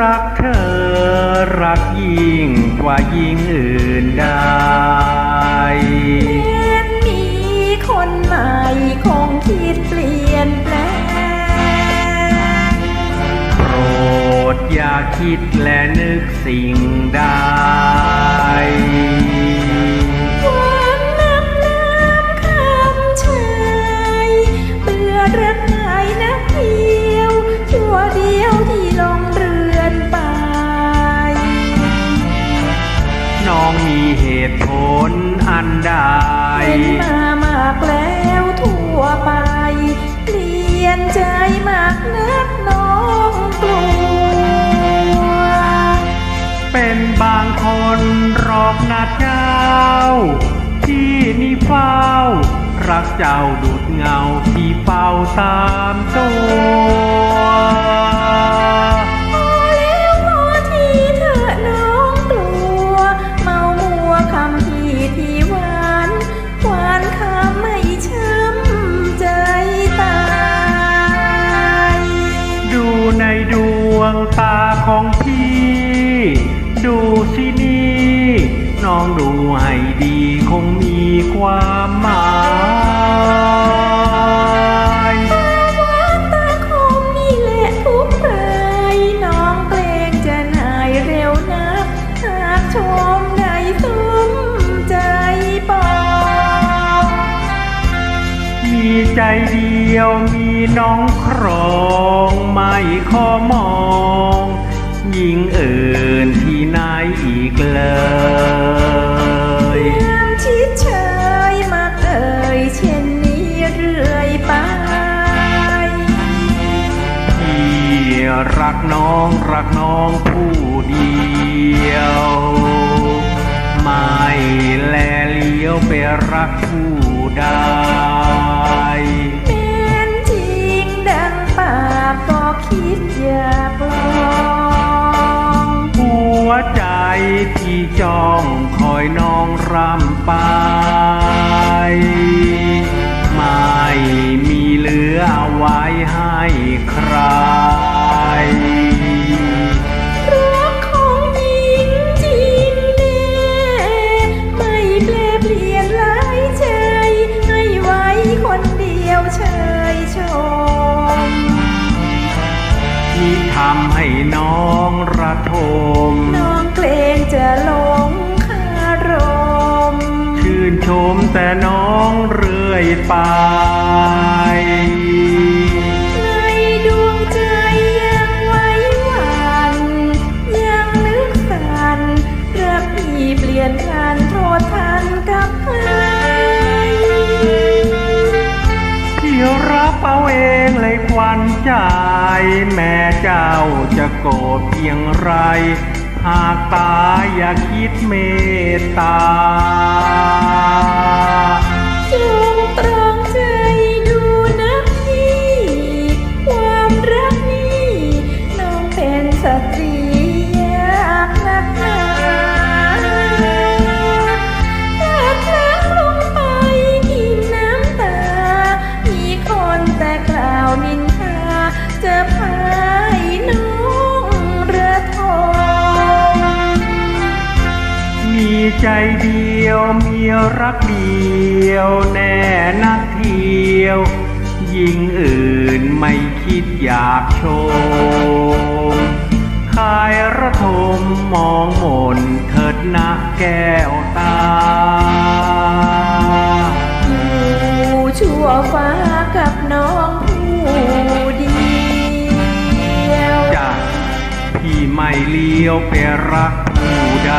รักเธอรักยิ่งกว่ายิ่งอื่นใดเห็นมีคนใหม่คงคิดเปลี่ยนแปลงโปรดอย่าคิดและนึกสิ่งใด บางคนรอกนาเจ้า ที่นี่เฝ้า รักเจ้าดุดเงาที่เฝ้าตามตัวพอแล้วทีเถอะน้องกลัวเมามัวคำพี่ที่หวานหวานคำไม่ช้ำใจตายดูในดวงตาของพี่ ดูสินี่น้องดูให้ดีคงมีความหมายตาหวานตาคมนี่แหละทุกรายน้องเกรงจะนายเร็วนักหากชมได้สมใจปองมีใจเดียวมีน้องครองไม่ขอมอง ยิงอื่น น้องรักน้องผู้เดียว ไม่แลเลี้ยวไปรักผู้ใดเป็นจริงดังปากก็คิดอยากลองหัวใจที่จ้องคอยน้องรำไป ไม่มีเหลือเอาไว้ให้ใครรั ไปในดวงใจยังไว้หวันยังนึกสันรักพี่เปลี่ยนพันโทษทันกับใครที่รับเอาเองเลยควันใจ แม่เจ้าจะโกรธเพียงไร หากตายอย่าคิดเมตตา แต่กล่าวนินทาจะพายน้องระทมมีใจเดียวมีรักเดียวแน่นักเที่ยว ยิ่งอื่นไม่คิดอยากชมคายระทมมองมนเถิดนะแก้วตา ผู้ชั่วฟ้า กับน้องผู้เดียวจะพี่ไม่เลี้ยวไปรักผู้ใด